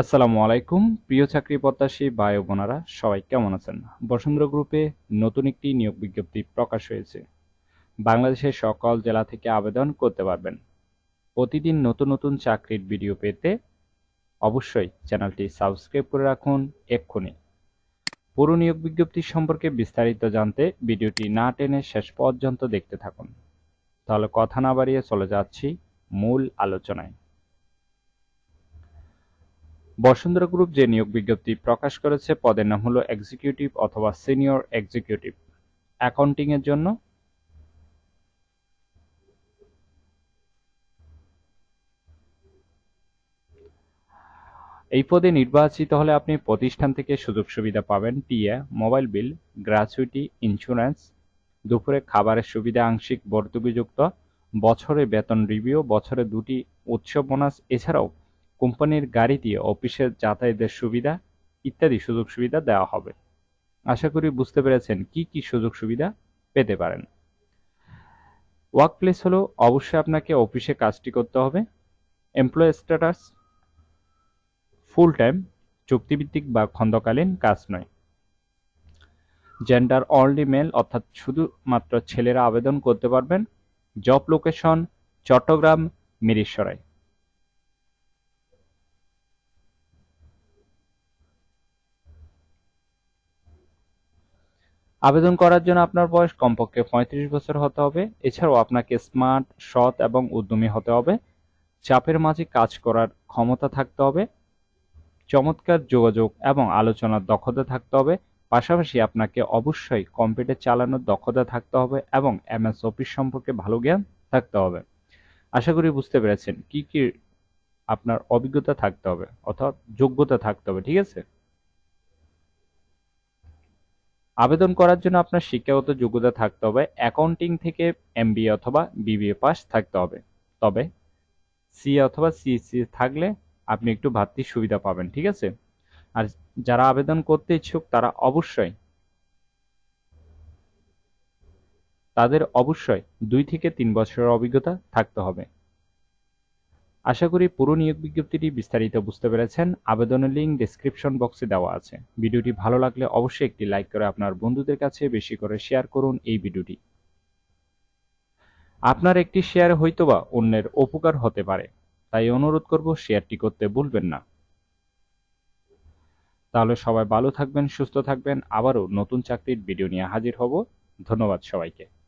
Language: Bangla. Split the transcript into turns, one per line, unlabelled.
আসসালামু আলাইকুম, প্রিয় চাকরি প্রত্যাশী ও বোনেরা, সবাই কেমন আছেন? বসুন্ধরা গ্রুপে নতুন একটি নিয়োগ বিজ্ঞপ্তি প্রকাশ হয়েছে। বাংলাদেশের সকল জেলা থেকে আবেদন করতে পারবেন। প্রতিদিন নতুন নতুন চাকরির ভিডিও পেতে অবশ্যই চ্যানেলটি সাবস্ক্রাইব করে রাখুন এক্ষুনি। পুরো নিয়োগ বিজ্ঞপ্তি সম্পর্কে বিস্তারিত জানতে ভিডিওটি না টেনে শেষ পর্যন্ত দেখতে থাকুন। তাহলে কথা না বাড়িয়ে চলে যাচ্ছি মূল আলোচনায়। বসুন্ধরা গ্রুপ যে নিয়োগ বিজ্ঞপ্তি প্রকাশ করেছে, পদের নাম হলো এক্সিকিউটিভ অথবা সিনিয়র এক্সিকিউটিভ অ্যাকাউন্টিং এর জন্য এই পদে নির্বাচিত হলে আপনি প্রতিষ্ঠান থেকে সুযোগ সুবিধা পাবেন TA mobile bill gratuity insurance দুপুরে খাবারের সুবিধা, আংশিক ভর্তুকিযুক্ত, বছরে বেতন রিভিউ বছরে দুটি উৎসব বোনাস এছাড়াও কোম্পানির গাড়ি দিয়ে অফিসে যাতায়াতের সুবিধা ইত্যাদি সুযোগ সুবিধা দেওয়া হবে। আশা করি বুঝতে পেরেছেন কি কি সুযোগ সুবিধা পেতে পারেন। ওয়ার্ক প্লেস হলো অবশ্যই আপনাকে অফিসে কাজটি করতে হবে। এমপ্লয় স্ট্যাটাস ফুল টাইম চুক্তিভিত্তিক বা খন্দকালীন কাজ নয়। জেন্ডার অনলি মেল অর্থাৎ শুধুমাত্র ছেলেরা আবেদন করতে পারবেন। জব লোকেশন চট্টগ্রাম মিরিশরাই আবেদন করার জন্য আপনার বয়স কমপক্ষে পঁয়ত্রিশ বছর হতে হবে। এছাড়াও আপনাকে স্মার্ট, সৎ এবং উদ্যমী হতে হবে। চাপের মাঝে কাজ করার ক্ষমতা থাকতে হবে। চমৎকার যোগাযোগ এবং আলোচনার দক্ষতা থাকতে হবে। পাশাপাশি আপনাকে অবশ্যই কম্পিউটার চালানোর দক্ষতা থাকতে হবে এবং এমএস অফিস সম্পর্কে ভালো জ্ঞান থাকতে হবে। আশা করি বুঝতে পেরেছেন কি কি আপনার অভিজ্ঞতা থাকতে হবে অর্থাৎ যোগ্যতা থাকতে হবে, ঠিক আছে? আবেদন করার জন্য আপনার শিক্ষাগত যোগ্যতা থাকতে হবে অ্যাকাউন্টিং থেকে এমবিএ অথবা বিবিএ পাস থাকতে হবে। তবে সি অথবা সিসি থাকলে আপনি একটু বাড়তি সুবিধা পাবেন, ঠিক আছে? আর যারা আবেদন করতে ইচ্ছুক, তারা অবশ্যই তাদের অবশ্যই দুই থেকে তিন বছরের অভিজ্ঞতা থাকতে হবে। আশা করি পুরো নিয়োগ বিজ্ঞপ্তিটি বিস্তারিত বুঝতে পেরেছেন। আবেদনের লিঙ্ক ডেসক্রিপশন বক্সে দেওয়া আছে। ভিডিওটি ভালো লাগলে অবশ্যই একটি লাইক করে আপনার বন্ধুদের কাছে বেশি করে শেয়ার করুন এই ভিডিওটি। আপনার একটি শেয়ার হয়তোবা অন্যের উপকার হতে পারে। তাই অনুরোধ করব শেয়ারটি করতে ভুলবেন না। তাহলে সবাই ভালো থাকবেন, সুস্থ থাকবেন। আবারও নতুন চাকরির ভিডিও নিয়ে হাজির হব। ধন্যবাদ সবাইকে।